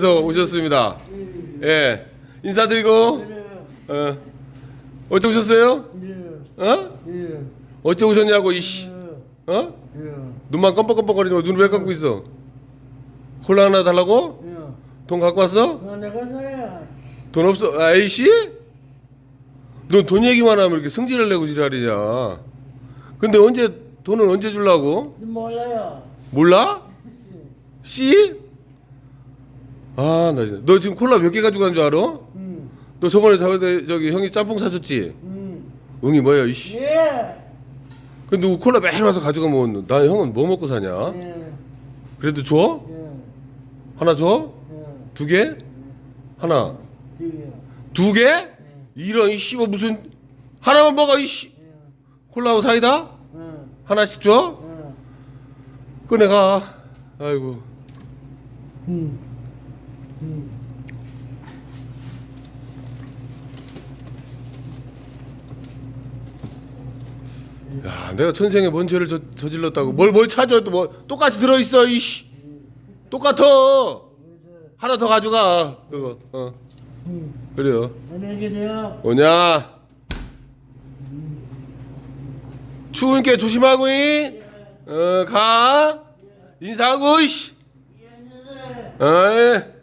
에서 오셨습니다. 예. 인사드리고, 어. 어째 오셨어요? 어? 어째 오셨냐고, 이씨. 어? 눈만 껌뻑껌뻑거리지 눈을 왜 감고 있어? 콜라 하나 달라고? 돈 갖고 왔어? 돈 없어? 아이씨? 넌 돈 얘기만 하면 이렇게 승질을 내고 지랄이냐. 근데 언제, 돈은 언제 주려고? 몰라요. 몰라? 씨? 아, 나 진짜. 너 지금 콜라 몇 개 가지고 간 줄 알아? 응. 너 저번에 저기, 저기 형이 짬뽕 사줬지? 응. 응이 뭐야, 이씨. 예. 근데 누구 콜라 매일 와서 가져가면 나 형은 뭐 먹고 사냐? 예. 그래도 줘? 예. 하나 줘? 예. 두 개? 하나. 뒤에. 두 개? 이런 이씨 뭐 무슨 하나만 먹어 이씨. 콜라하고 사이다? 응. 하나씩 줘? 응. 꺼내 가. 아이고. 응. 응. 야, 내가 천생에 뭔 죄를 저, 저질렀다고. 뭘 뭘 찾아 또 뭐 똑같이 들어 있어 이씨. 똑같아. 하나 더 가져가. 그거. 어. 응. 그래요. 안녕히 계세요. 오냐? 추우니까 조심하고 이. 어, 가. 인사하고 이씨. 어, 예.